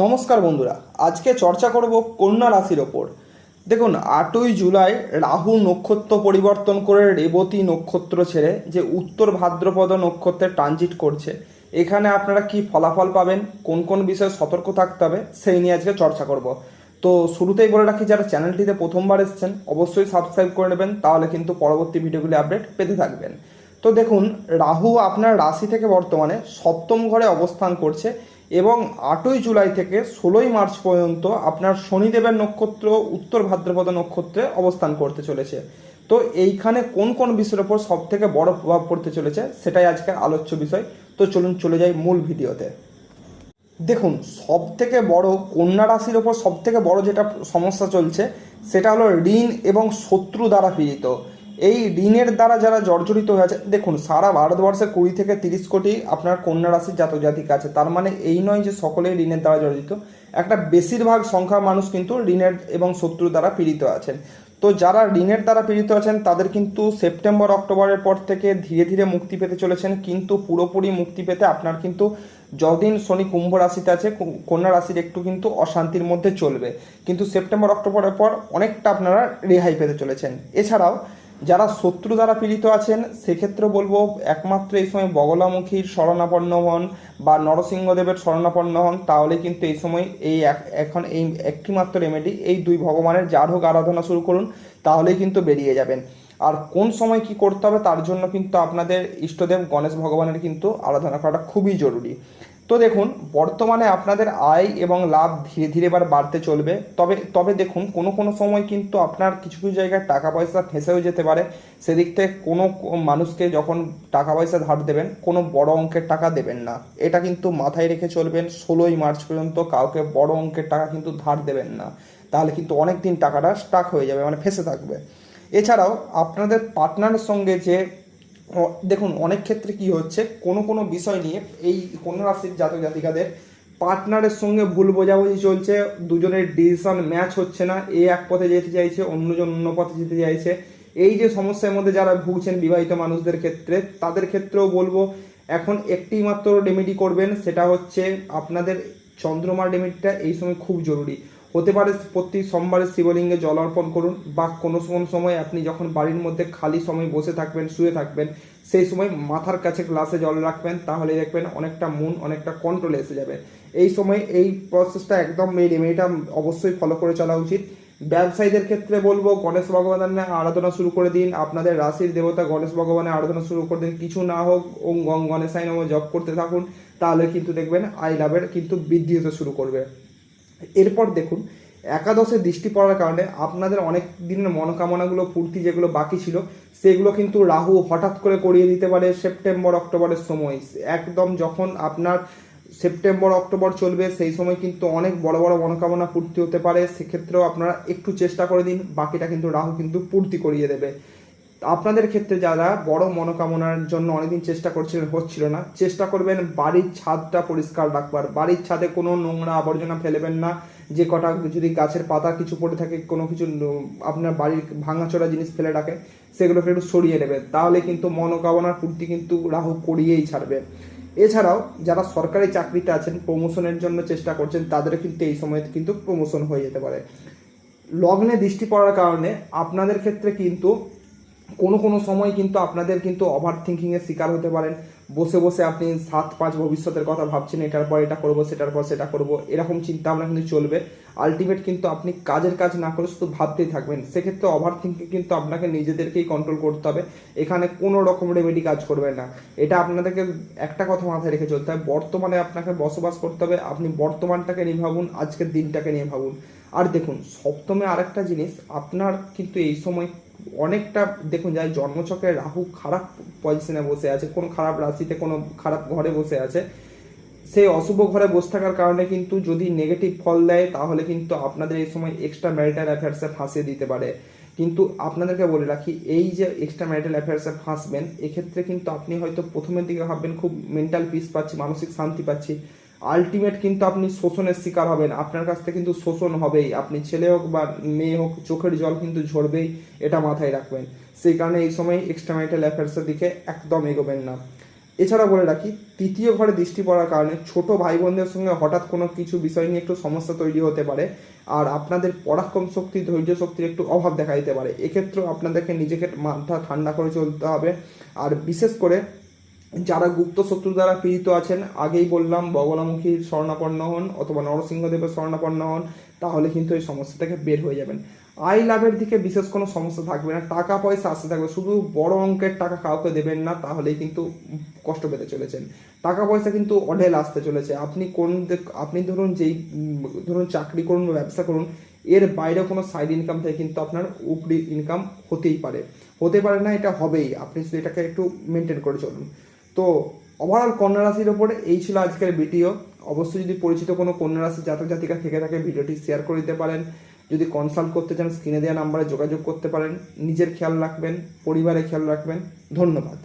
নমস্কার বন্ধুরা, আজকে চর্চা করব কন্যা রাশির ওপর। দেখুন, আটই জুলাই রাহু নক্ষত্র পরিবর্তন করে রেবতী নক্ষত্র ছেড়ে যে উত্তর ভাদ্রপদ নক্ষত্রে ট্রানজিট করছে, এখানে আপনারা কি ফলাফল পাবেন, কোন কোন বিষয়ে সতর্ক থাকতে হবে, সেই নিয়ে আজকে চর্চা করব। তো শুরুতেই বলে রাখি, যারা চ্যানেলটিতে প্রথমবার এসেছেন, অবশ্যই সাবস্ক্রাইব করে নেবেন, তাহলে কিন্তু পরবর্তী ভিডিওগুলি আপডেট পেতে থাকবেন। তো দেখুন, রাহু আপনার রাশি থেকে বর্তমানে সপ্তম ঘরে অবস্থান করছে এবং আটই জুলাই থেকে ষোলোই মার্চ পর্যন্ত আপনার শনিদেবের নক্ষত্র, উত্তর ভাদ্রপদ নক্ষত্রে অবস্থান করতে চলেছে। তো এইখানে কোন কোন বিষয়ের ওপর সব থেকে বড় প্রভাব পড়তে চলেছে সেটাই আজকের আলোচ্য বিষয়। তো চলুন চলে যাই মূল ভিডিওতে। দেখুন সব থেকে বড় কন্যা রাশির ওপর সব থেকে বড় যেটা সমস্যা চলছে, সেটা হলো ঋণ এবং শত্রু দ্বারা পীড়িত। এই ঋণের দ্বারা যারা জর্জরিত হয়ে আছে, দেখুন, সারা ভারতবর্ষে কুড়ি থেকে তিরিশ কোটি আপনার কন্যা রাশির জাতক জাতিকা আছে। তার মানে এই নয় যে সকলেই ঋণের দ্বারা জর্জরিত। একটা বেশিরভাগ সংখ্যার মানুষ কিন্তু ঋণের এবং শত্রু দ্বারা পীড়িত আছেন। তো যারা ঋণের দ্বারা পীড়িত আছেন, তাদের কিন্তু সেপ্টেম্বর, অক্টোবরের পর থেকে ধীরে ধীরে মুক্তি পেতে চলেছেন। কিন্তু পুরোপুরি মুক্তি পেতে আপনার কিন্তু যদিন শনি কুম্ভ রাশিতে আছে কন্যা রাশির একটু কিন্তু অশান্তির মধ্যে চলবে। কিন্তু সেপ্টেম্বর, অক্টোবরের পর অনেকটা আপনারা রেহাই পেতে চলেছেন। এছাড়াও যারা শত্রু দ্বারা পীড়িত আছেন, সেক্ষেত্রে বলব একমাত্র এই সময় বগলামুখীর শরণাপন্ন হন বা নরসিংহদেবের শরণাপন্ন হন, তাহলে কিন্তু এই সময় এই এখন এই একটিমাত্র রেমেডি এই দুই ভগবানের যার হোক আরাধনা শুরু করুন, তাহলেই কিন্তু বেরিয়ে যাবেন। আর কোন সময় কি করতে হবে, তার জন্য কিন্তু আপনাদের ইষ্টদেব গণেশ ভগবানের কিন্তু আরাধনা করাটা খুবই জরুরি। তো দেখুন, বর্তমানে আপনাদের আয় এবং লাভ ধীরে ধীরে এবার বাড়তে চলবে। তবে তবে দেখুন, কোনো কোনো সময় কিন্তু আপনার কিছু কিছু জায়গায় টাকা পয়সা ফেঁসেও যেতে পারে। সেদিক থেকে কোনো মানুষকে যখন টাকা পয়সা ধার দেবেন, কোনো বড় অঙ্কের টাকা দেবেন না। এটা কিন্তু মাথায় রেখে চলবেন, ষোলোই মার্চ পর্যন্ত কাউকে বড় অঙ্কের টাকা কিন্তু ধার দেবেন না। তাহলে কিন্তু অনেক দিন টাকাটা স্টাক হয়ে যাবে মানে ফেঁসে থাকবে। এছাড়াও আপনাদের পার্টনারের সঙ্গে যে দেখুন, অনেক ক্ষেত্রে কি হচ্ছে, কোনো কোনো বিষয় নিয়ে এই কোনো রাশির জাতক জাতিকাদের পার্টনারের সঙ্গে ভুল বোঝাবুঝি চলছে, দুজনের ডিসিশন ম্যাচ হচ্ছে না, এ এক পথে যেতে চাইছে, অন্যজন অন্য পথে যেতে চাইছে। এই যে সমস্যার মধ্যে যারা ভুগছেন বিবাহিত মানুষদের ক্ষেত্রে, তাদের ক্ষেত্রেও বলব, এখন একটি মাত্র রেমেডি করবেন, সেটা হচ্ছে আপনাদের চন্দ্রমার রেমেডিটা এই সময় খুব জরুরি। হতে পারে প্রতি সোমবারে শিবলিঙ্গে জল অর্পণ করুন বা কোনো কোনো সময় আপনি যখন বাড়ির মধ্যে খালি সময় বসে থাকবেন, শুয়ে থাকবেন, সেই সময় মাথার কাছে গ্লাসে জল রাখবেন, তাহলে দেখবেন অনেকটা মন অনেকটা কন্ট্রোলে এসে যাবে। এই সময় এই প্রসেসটা একদম এই রেমেডিটা অবশ্যই ফলো করে চলা উচিত। ব্যবসায়ীদের ক্ষেত্রে বলব, গণেশ ভগবানের আরাধনা শুরু করে দিন। আপনাদের রাশির দেবতা গণেশ ভগবানের আরাধনা শুরু করে দিন। কিছু না হোক, ওম গং গণেশাই নম, জপ করতে থাকুন। তাহলে কিন্তু দেখবেন আই লাভের কিন্তু বৃদ্ধি হতে শুরু করবে। এরপর দেখুন, একাদশে দৃষ্টি পড়ার কারণে আপনাদের অনেক দিনের মনোকামনাগুলো পূর্তি যেগুলো বাকি ছিল, সেগুলো কিন্তু রাহু হঠাৎ করে করিয়ে দিতে পারে সেপ্টেম্বর, অক্টোবরের সময়। একদম যখন আপনার সেপ্টেম্বর, অক্টোবর চলবে, সেই সময় কিন্তু অনেক বড় বড় মনোকামনা পূর্তি হতে পারে। সেক্ষেত্রেও আপনারা একটু চেষ্টা করে দিন, বাকিটা কিন্তু রাহু কিন্তু পূর্তি করিয়ে দেবে। আপনাদের ক্ষেত্রে যারা বড় মনোকামনার জন্য অনেকদিন চেষ্টা করছিলেন, হচ্ছিল না। চেষ্টা করবেন বাড়ির ছাদটা পরিষ্কার রাখবার। বাড়ির ছাদে কোনো নোংরা আবর্জনা ফেলবেন না। যে কটা যদি গাছের পাতা কিছু পড়ে থাকে, কোনো কিছু আপনার বাড়ির ভাঙাচোরা জিনিস ফেলে রাখে সেগুলোকে একটু সরিয়ে নেবেন। তাহলে কিন্তু মনোকামনার পূর্তি কিন্তু রাহু করিয়েই ছাড়বে। এছাড়াও যারা সরকারি চাকরিতে আছেন প্রমোশনের জন্য চেষ্টা করছেন তাদের কিন্তু এই সময় কিন্তু প্রমোশন হয়ে যেতে পারে। লগ্নে দৃষ্টি পড়ার কারণে আপনাদের ক্ষেত্রে কিন্তু কোনো কোনো সময় কিন্তু আপনাদের কিন্তু ওভার থিঙ্কিংয়ের শিকার হতে পারেন। বসে বসে আপনি সাত, পাঁচ ভবিষ্যতের কথা ভাবছেন, এটার পর এটা করব, সেটার পর সেটা করব, এরকম চিন্তা ভাবনা কিন্তু চলবে। আলটিমেট কিন্তু আপনি কাজের কাজ না করে শুধু ভাবতেই থাকবেন। সেক্ষেত্রে ওভার থিঙ্কিং কিন্তু আপনাকে নিজেদেরকেই কন্ট্রোল করতে হবে। এখানে কোনো রকম রেমেডি কাজ করবে না। এটা আপনাদেরকে একটা কথা মাথায় রেখে চলতে হবে। বর্তমানে আপনাকে বসবাস করতে হবে। আপনি বর্তমানটাকে নিয়ে ভাবুন, আজকের দিনটাকে নিয়ে ভাবুন। আর দেখুন, সপ্তমে আরেকটা জিনিস, আপনার কিন্তু এই সময় অনেকটা, দেখুন, যাই জন্মছকে রাহু খারাপ পজিশনে বসে আছে, কোন খারাপ রাশিতে, কোনো খারাপ ঘরে বসে আছে। সেই অশুভ ঘরে বসে থাকার কারণে কিন্তু যদি নেগেটিভ ফল দেয়, তাহলে কিন্তু আপনাদের এই সময় এক্সট্রা ম্যারিটাল অ্যাফেয়ার্সে ফাঁসিয়ে দিতে পারে। কিন্তু আপনাদেরকে বলে রাখি, এই যে এক্সট্রা ম্যারিটাল অ্যাফেয়ার্সে ফাঁসবেন, এক্ষেত্রে কিন্তু আপনি হয়তো প্রথমের দিকে ভাববেন, খুব মেন্টাল পিস পাচ্ছি, মানসিক শান্তি পাচ্ছি। আলটিমেট কিন্তু আপনি শোষণের শিকার হবেন। আপনার কাছ থেকে কিন্তু শোষণ হবেই। আপনি ছেলে হোক বা মেয়ে হোক, চোখের জল কিন্তু ঝরবেই, এটা মাথায় রাখবেন। সেই কারণে এই সময় এক্সট্রা ম্যারিটাল অ্যাফেয়ার্সের দিকে একদম এগোবেন না। এছাড়া বলে রাখি, তৃতীয় ঘরে দৃষ্টি পড়ার কারণে ছোট ভাই বোনদের সঙ্গে হঠাৎ কোনো কিছু বিষয় নিয়ে একটু সমস্যা তৈরি হতে পারে আর আপনাদের পরাক্রম শক্তি, ধৈর্য শক্তির একটু অভাব দেখা দিতে পারে। এক্ষেত্রেও আপনাদেরকে নিজেকে মাথা ঠান্ডা করে চলতে হবে। আর বিশেষ করে যারা গুপ্ত শত্রু দ্বারা পীড়িত আছেন, আগেই বললাম বগলামুখীর স্বর্ণাপন্ন হন অথবা নরসিংহদেবের স্বর্ণাপন্ন হন, তাহলে কিন্তু এই সমস্যা থেকে বের হয়ে যাবেন। আয় লাভের দিকে বিশেষ কোনো সমস্যা থাকবে না, টাকা পয়সা আসতে থাকবে, শুধু বড় অঙ্কের টাকা কাউকে দেবেন না, তাহলেই কিন্তু কষ্ট পেতে চলেছেন। টাকা পয়সা কিন্তু অঢেল আসতে চলেছে। আপনি কোন আপনি ধরুন যেই, ধরুন চাকরি করুন বা ব্যবসা করুন, এর বাইরে কোনো সাইড ইনকাম থেকে কিন্তু আপনার উপরি ইনকাম হতেই পারে। হতে পারে না, এটা হবেই। আপনি শুধু এটাকে একটু মেনটেন করে চলুন। তো ওভারঅল কন্যা রাশির ওপরে এই ছিল আজকের ভিডিও অবশ্যই যদি পরিচিত কোনো কন্যা রাশি জাতক জাতিকা থেকে থাকে, ভিডিওটি শেয়ার করে দিতে পারেন। যদি কনসাল্ট করতে চান স্ক্রিনে দেওয়া নাম্বারে যোগাযোগ করতে পারেন। নিজের খেয়াল রাখবেন, পরিবারের খেয়াল রাখবেন। ধন্যবাদ।